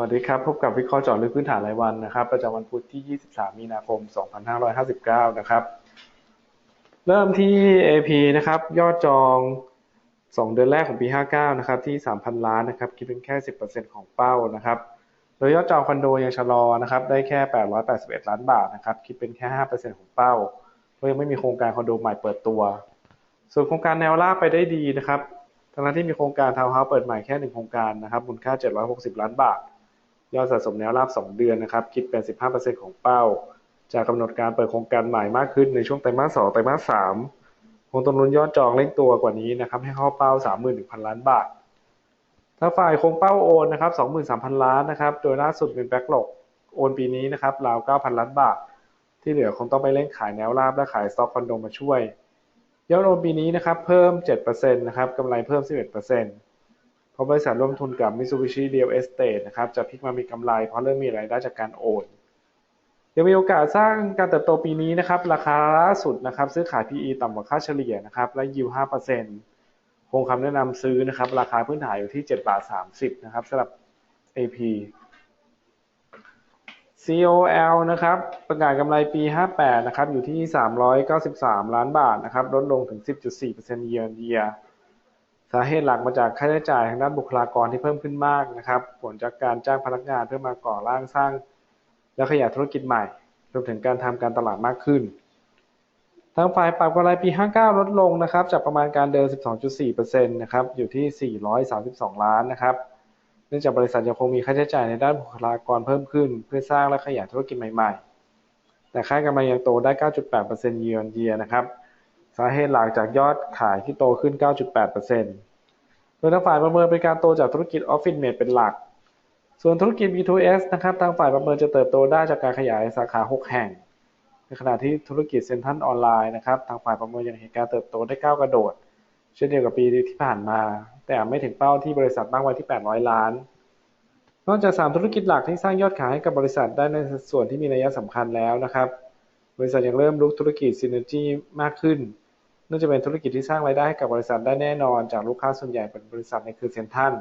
วัสดีครับ พบกับวิเคราะห์เจาะลึกพื้นฐานรายวันนะครับ ประจำวันพุธที่ 23 มีนาคม 2559 นะครับ เริ่มที่ AP นะครับ ยอดจอง 2 เดือนแรกของปี 59 นะครับ ที่ 3,000 ล้านนะครับ คิดเป็นแค่ 10%ของเป้านะครับ โดยยอดจองคอนโดยังชะลอนะครับ ได้แค่ 881 ล้านบาทนะครับ คิดเป็นแค่ 5%ของเป้า เพราะยังไม่มีโครงการคอนโดใหม่เปิดตัว ส่วนโครงการแนวราบไปได้ดีนะครับ ทั้งที่มีโครงการทาวน์เฮาส์เปิดใหม่แค่หนึ่งโครงการนะครับ มูลค่า 760 ล้านบาท ยอดสะสมแนวราบ 2 เดือนนะครับ คิดเป็น 15%ของเป้า จากกำหนดการเปิดโครงการใหม่มากขึ้นในช่วงไตรมาส 2 ไตรมาส 3 คงต้องลุ้นยอดจองเร่งตัวกว่านี้นะครับ ให้เข้าเป้า 31,000 ล้านบาท ถ้าฝ่ายคงเป้าโอนนะครับ 23,000 ล้านนะครับ โดยล่าสุดเป็นแบ็กหลกโอนปีนี้นะครับ ราว 9,000 ล้านบาท ที่เหลือคงต้องไปเร่งขายแนวราบและขายสต็อกคอนโดมาช่วย ยอดโอนปีนี้นะครับ เพิ่ม 7%นะครับกำไรเพิ่ม 11% เพราะบริษัทร่วมทุนกับ Mitsubishi Real Estate นะครับจะพลิกมามีกำไร เพราะเริ่มมีรายได้จากการโอนยังมีโอกาสสร้างการเติบโตปีนี้นะครับ ราคาล่าสุดนะครับ ซื้อขาย PE ต่ำกว่าค่าเฉลี่ยนะครับ และ yield 5%คงคำแนะนำซื้อนะครับ ราคาพื้นฐานอยู่ที่7บาท30นะครับสำหรับ AP COL นะครับประกาศกำไรปี 58 นะครับอยู่ที่ 393 ล้านบาทนะครับลดลงถึง 10.4% year on year สาเหตุหลักมาจากค่าใช้จ่ายทางด้านบุคลากรที่เพิ่มขึ้นมากนะครับ ผลจากการจ้างพนักงานเพื่อมาก่อร่างสร้าง และขยายธุรกิจใหม่ รวมถึงการทำการตลาดมากขึ้น ทางฝ่ายปรับกำไรปี 59 ลดลงนะครับ จากประมาณการเดิม 12.4%นะครับ อยู่ที่ 432 ล้านนะครับ เนื่องจากบริษัทยังคงมีค่าใช้จ่ายในด้านบุคลากรเพิ่มขึ้น เพื่อสร้างและขยายธุรกิจใหม่ ๆ แต่ค่ากำไรยังโตได้ 9.8% year on year นะครับ สาเหตุหลักจากยอดขายที่โตขึ้น 9.8% โดยทางฝ่ายประเมินเป็นการโตจากธุรกิจ Office Mate เป็นหลัก ส่วนธุรกิจ B2S นะครับทางฝ่ายประเมินจะเติบโตได้จากการขยายสาขา 6 แห่ง ในขณะที่ธุรกิจเซ็นทรัลออนไลน์นะครับทางฝ่ายประเมินยังเห็นการเติบโตได้ก้าวกระโดด เช่นเดียวกับปีที่ผ่านมา แต่ไม่ถึงเป้าที่บริษัทตั้งไว้ที่ 800 ล้าน นอกจาก 3 ธุรกิจหลักที่สร้างยอดขายให้กับบริษัทได้ในส่วนที่มีนัยสำคัญแล้วนะครับบริษัทยังเริ่มลุกธุรกิจ Synergy มากขึ้น น่าจะเป็นธุรกิจที่สร้างรายได้ให้กับบริษัทได้แน่นอน จากลูกค้าส่วนใหญ่เป็นบริษัทในเครือเซ็นทรัล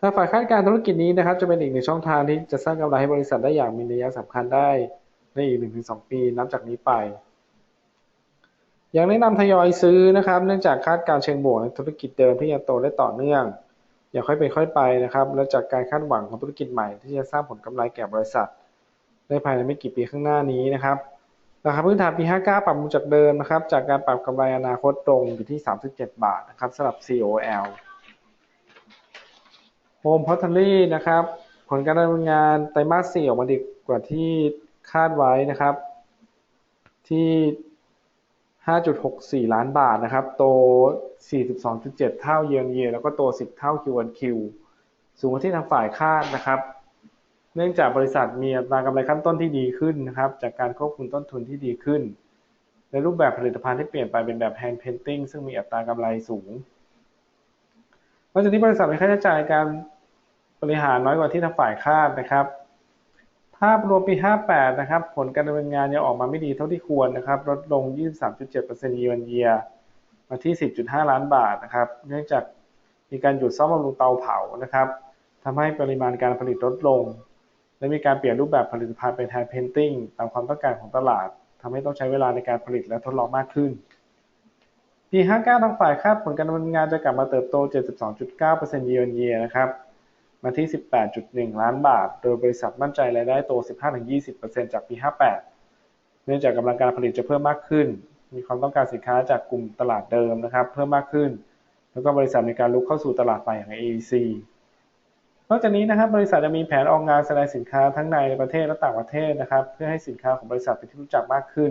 ถ้าฝ่ายคาดการธุรกิจนี้นะครับจะเป็นอีกหนึ่งช่องทางที่จะสร้างกำไรให้บริษัทได้อย่างมีนัยสำคัญได้ในอีก 1-2 ปีนับจากนี้ไป ยังแนะนำทยอยซื้อนะครับ เนื่องจากคาดการเชิงบวกในธุรกิจเดิมที่ยังโตได้ต่อเนื่อง อย่าค่อยเป็นค่อยไปนะครับ และจากการคาดหวังของธุรกิจใหม่ที่จะสร้างผลกำไรแก่บริษัทในภายในไม่กี่ปีข้างหน้านี้นะครับ ราคาพื้นฐานปี 59 ปรับมุมจากเดิมนะครับ จากการปรับกำไรอนาคตตรงอยู่ที่ 37 บาทนะครับสำหรับ COL Home Pottery นะครับ ผลการดำเนินงานไตรมาส 4 ออกมาดีกว่าที่คาดไว้นะครับ ที่ 5.64 ล้านบาทนะครับ โต 42.7 เท่าเยียนเยียแล้วก็โต 10 เท่า Q on Q สูงกว่าที่ทางฝ่ายคาดนะครับ เนื่องจากบริษัทมีอัตรากำไรขั้นต้นที่ดีขึ้นนะครับ จากการควบคุมต้นทุนที่ดีขึ้นในรูปแบบผลิตภัณฑ์ที่เปลี่ยนไปเป็นแบบ hand painting ซึ่งมีอัตรากำไรสูงนอกจากนี้บริษัทมีค่าใช้จ่ายการบริหารน้อยกว่าที่ทางฝ่ายคาดนะครับ ภาพรวมปี 58 นะครับ ผลการดำเนินงานยังออกมาไม่ดีเท่าที่ควรนะครับ ลดลง 23.7% year on year มาที่ 10.5 ล้านบาทนะครับ เนื่องจากมีการหยุดซ่อมบำรุงเตาเผานะครับทำให้ปริมาณการผลิตลดลง และมีการเปลี่ยนรูปแบบผลิตภัณฑ์เป็นแทนเพนติ้งตามความต้องการของตลาดทำให้ต้องใช้เวลาในการผลิตและทดลองมากขึ้นปี59ทางฝ่ายคาดผลการดำเนินงานจะกลับมาเติบโต 72.9% year on year นะครับมาที่ 18.1 ล้านบาท โดยบริษัทมั่นใจรายได้โต 15-20%จากปี 58 เนื่องจากกำลังการผลิตจะเพิ่มมากขึ้น มีความต้องการสินค้าจากกลุ่มตลาดเดิมนะครับ เพิ่มมากขึ้น แล้วก็บริษัทมีการลุกเข้าสู่ตลาดใหม่อย่าง AEC นอกจากนี้นะครับบริษัทจะมีแผนออกงานแสดงสินค้าทั้งในประเทศและต่างประเทศนะครับ เพื่อให้สินค้าของบริษัทเป็นที่รู้จักมากขึ้น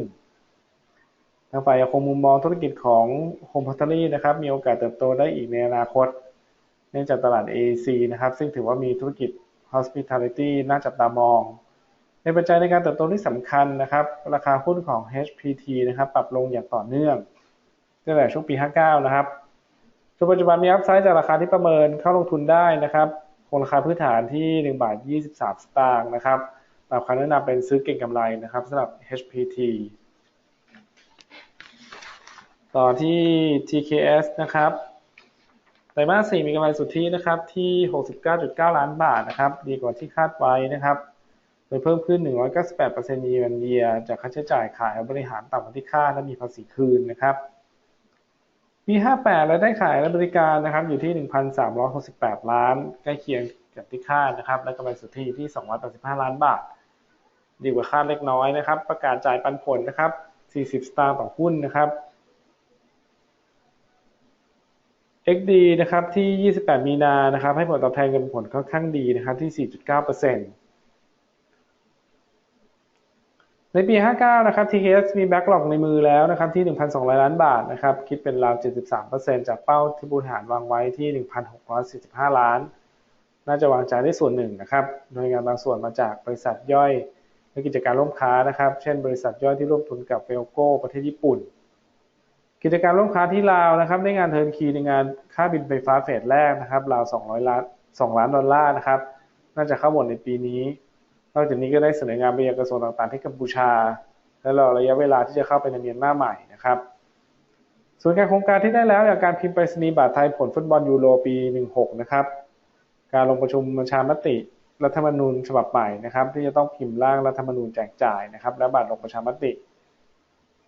ทางฝ่ายยังคงมุมมองธุรกิจของ Home Pottery นะครับมีโอกาสเติบโตได้อีกในอนาคต เนื่องจากตลาด AEC นะครับซึ่งถือว่ามีธุรกิจ Hospitality น่าจับตามอง ในปัจจัยในการเติบโตที่สำคัญนะครับ ราคาหุ้นของ HPT นะครับปรับลงอย่างต่อเนื่องตั้งแต่ช่วงปี 59 นะครับจนปัจจุบันมีอัพไซด์จากราคาที่ประเมินเข้าลงทุนได้นะครับ งราคาพื้นฐานที่ 1 บาท 23 สตางค์นะครับตามคำแนะนำเป็นซื้อเก่งกำไรนะครับสำหรับ HPT ต่อที่ TKS นะครับไตรมาส 4 มีกำไรสุทธินะครับที่ 69.9 ล้านบาทนะครับ ดีกว่าที่คาดไว้นะครับ โดยเพิ่มขึ้น 198%ยีวันเยียจากค่าใช้จ่ายขายบริหารต่ำกว่าที่คาดและมีภาษีคืนนะครับ ปี58รายได้ขายและบริการนะครับอยู่ที่ 1,368 ล้าน ใกล้เคียงกับที่คาดนะครับ และกำไรสุทธิที่ 285 ล้านบาท ดีกว่าคาดเล็กน้อยนะครับ ประกาศจ่ายปันผลนะครับ 40 สตางค์ต่อหุ้นนะครับ XD นะครับที่ 28 มีนานะครับ ให้ผลตอบแทนเงินผลค่อนข้างดีนะครับที่ 4.9% ในปี 59 นะครับ TKS มีแบ็กหลอกในมือแล้วนะครับที่ 1,200 ล้านบาทนะครับคิดเป็นราว 73%จากเป้าที่บริหารวางไว้ที่ 1,645 ล้าน น่าจะวางใจได้ส่วนหนึ่งนะครับโดยงานบางส่วนมาจากบริษัทย่อยและกิจการร่วมค้านะครับ เช่น บริษัทย่อยที่ร่วมทุนกับเฟลโกประเทศญี่ปุ่น กิจการร่วมค้าที่ลาวนะครับได้งานเทิร์นคีในงานค่าบินไฟฟ้าเฟสแรกนะครับราว 200 ล้าน 2 ล้านดอลลาร์นะครับน่าจะเข้าหมดในปีนี้ นอกจากนี้ก็ได้เสนองานไปยังกระทรวงต่างๆ ที่กัมพูชา และรอระยะเวลาที่จะเข้าไปในเมียนมาใหม่นะครับ ส่วนการโครงการที่ได้แล้วอย่างการพิมพ์ไปรษณีย์บัตรไทยผลฟุตบอลยูโรปี 16 นะครับ การลงประชุมประชามติรัฐธรรมนูญฉบับใหม่นะครับ ที่จะต้องพิมพ์ร่างรัฐธรรมนูญแจกจ่ายนะครับ และบัตรลงประชามติ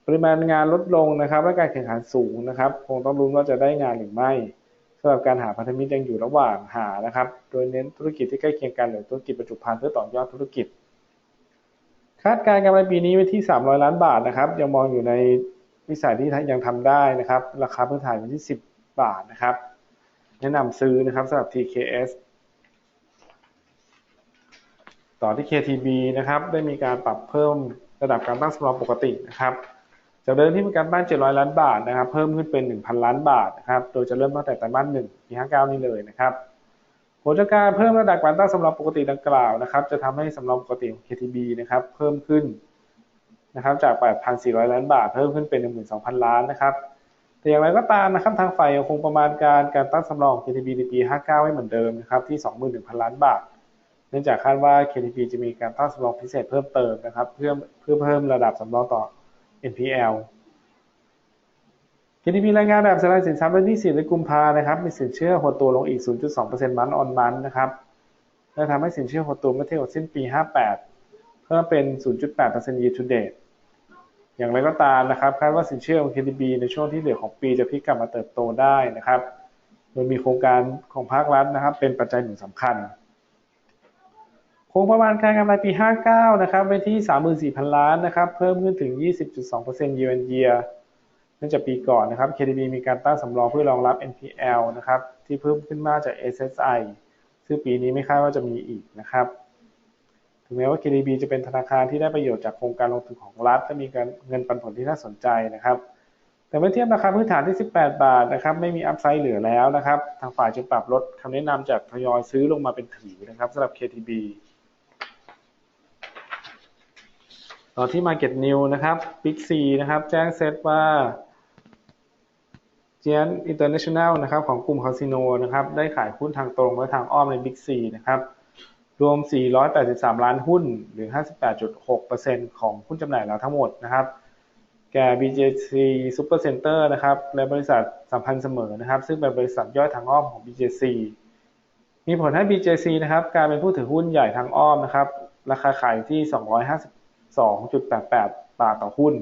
ปริมาณงานลดลงนะครับ และการแข่งขันสูงนะครับ คงต้องรุ้ว่าจะได้งานหรือไม่ำหรับการหาพันธมิตรยังอยู่ระหว่างหานะครับ โดยเน้นธุรกิจที่ใกล้เคียงกันหรือธุรกิจประจุภัณฑ์เพื่อต่อยอดธุรกิจ คาดการณ์กำไรปีนี้ไว้ที่ 300 ล้านบาทนะครับ ยังมองอยู่ในวิสัยที่ยังทำได้นะครับ ราคาพื้นฐานอยู่ที่ 10 บาทนะครับ แนะนำซื้อนะครับสำหรับ TKS ต่อที่ KTB นะครับ ได้มีการปรับเพิ่มระดับการตั้งสำรองปกตินะครับ จากเดิมที่มีการบ้าน 700 ล้านบาทนะครับ เพิ่มขึ้นเป็น 1,000 ล้านบาทนะครับ โดยจะเริ่มตั้งแต่ไตรมาส1ปี 59 นี้เลยนะครับผลจากการเพิ่มระดับการตั้งสำรองปกติดังกล่าวนะครับ จะทำให้สำรองปกติของ KTB นะครับ เพิ่มขึ้นนะครับจาก 8,400 ล้านบาท เพิ่มขึ้นเป็น 12,000 ล้านนะครับ แต่อย่างไรก็ตามนะครับ ทางฝ่ายยังคงประมาณการการตั้งสำรอง KTB ในปี 59 ไว้เหมือนเดิมนะครับที่ 21,000 ล้านบาท เนื่องจากคาดว่า KTB จะมีการตั้งสำรองพิเศษเพิ่มเติมนะครับ เพื่อเพื่อเพิ่มระดับสำรองต่อ NPL KTP รายงานแบบสไลด์สินทรัพย์วันที่4เดือนกุมภานะครับ มีสินเชื่อหดตัวลงอีก 0.2%มันออนมันนะครับ และทำให้สินเชื่อหดตัวเมื่อเทียบกับสิ้นปี 58 เพิ่มเป็น 0.8% year to date อย่างไรก็ตามนะครับ คาดว่าสินเชื่อของ KTB ในช่วงที่เหลือของปีจะพลิกกลับมาเติบโตได้นะครับ โดยมีโครงการของภาครัฐนะครับ เป็นปัจจัยหนุนสำคัญ คงประมาณการกำไรปี 59 นะครับไปที่ 34,000 ล้านนะครับ เพิ่มขึ้นถึง 20.2% year on year เนื่องจากปีก่อนนะครับ KTB มีการตั้งสำรองเพื่อรองรับ NPL นะครับ ที่เพิ่มขึ้นมากจาก SSI ซึ่งปีนี้ไม่คาดว่าจะมีอีกนะครับ ถึงแม้ว่า KTB จะเป็นธนาคารที่ได้ประโยชน์จากโครงการลงทุนของรัฐ และมีการเงินปันผลที่น่าสนใจนะครับ แต่เมื่อเทียบราคาพื้นฐานที่ 18 บาทนะครับ ไม่มีอัพไซด์เหลือแล้วนะครับ ทางฝ่ายจึงปรับลดคำแนะนำจากทยอยซื้อลงมาเป็นถือนะครับสำหรับ KTB ต่อที่ Market New นะครับ Big C นะครับ แจ้งเซตว่า g i a n International นะครับของกลุ่มคาสิโนนะครับได้ขายหุ้นทางตรงและทางอ้อมใน Big C นะครับรวม 483 ล้านหุ้นหรือ 58.6%ของหุ้นจำหน่ายแล้วทั้งหมดนะครับแก่ BJC Super Center นะครับและบริษัทสัมพันธ์เสมอนะครับ ซึ่งเป็นบริษัทย่อยทางอ้อมของ BJC มีผลให้ BJC นะครับกลายเป็นผู้ถือหุ้นใหญ่ทางอ้อมนะครับ ราคาขายที่ 250 2.88 บาทต่อหุ้น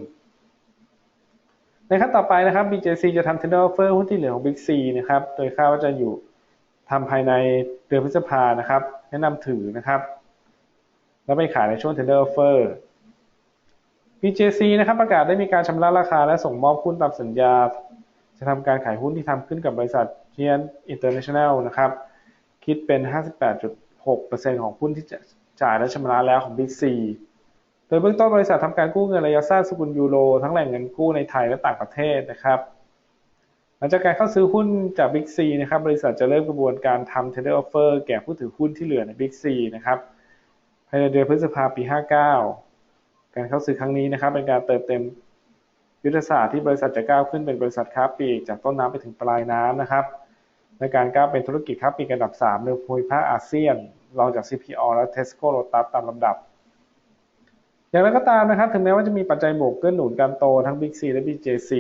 ในขั้นต่อไปนะครับ BJC จะทำ tender offer หุ้นที่เหลือของ Big C นะครับ โดยคาดว่าจะอยู่ทำภายในเดือนพฤษภานะครับ แนะนำถือนะครับ แล้วไปขายในช่วง tender offer BJC นะครับประกาศได้มีการชำระราคาและส่งมอบหุ้นตามสัญญา จะทำการขายหุ้นที่ทำขึ้นกับบริษัท g i a n International นแนลนะครับ คิดเป็น 58.6%ของหุ้นที่จ่ายและชำระแล้วของ Big C ดยเบื้องต้นบริษัททำการกู้เงินระยะสั้นสกุลยูโรทั้งแหล่งเงินกู้ในไทยและต่างประเทศนะครับ หลังจากการเข้าซื้อหุ้นจาก Big C นะครับบริษัทจะเริ่มกระบวนการทำ tender offer แก่ผู้ถือหุ้นที่เหลือใน Big C นะครับภายในเดือนพฤษภาปี 59 การเข้าซื้อครั้งนี้นะครับ เป็นการเติมเต็มยุทธศาสตร์ที่บริษัทจะก้าวขึ้นเป็นบริษัทค้าปลีกจากต้นน้ำไปถึงปลายน้ำนะครับในการก้าวเป็นธุรกิจค้าปลีกอันดับ 3 ในภูมิภาคอาเซียนรองจาก CPO และ Tesco Lotus ตามลำดับ อย่างไรก็ตามนะครับ ถึงแม้ว่าจะมีปัจจัยบวกเกื้อหนุนการโตทั้ง Big C และ BJC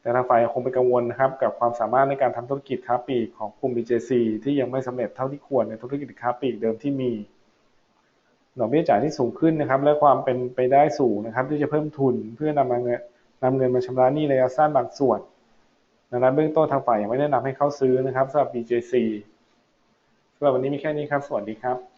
แต่แต่ทางฝ่ายคงเป็นกังวลนะครับกับความสามารถในการทำธุรกิจค้าปลีกของกลุ่ม BJC ที่ยังไม่สำเร็จเท่าที่ควรในธุรกิจค้าปลีกเดิมที่มีดอกเบี้ยจ่ายที่สูงขึ้นนะครับ และความเป็นไปได้สูงนะครับ ที่จะเพิ่มทุนเพื่อนำมาเงินนำเงินมาชำระหนี้ระยะสั้นบางส่วนดังนั้นเบื้องต้นทางฝ่ายยังไม่แนะนำให้เข้าซื้อนะครับสำหรับ BJC สำหรับวันนี้มีแค่นี้ครับ สวัสดีครับ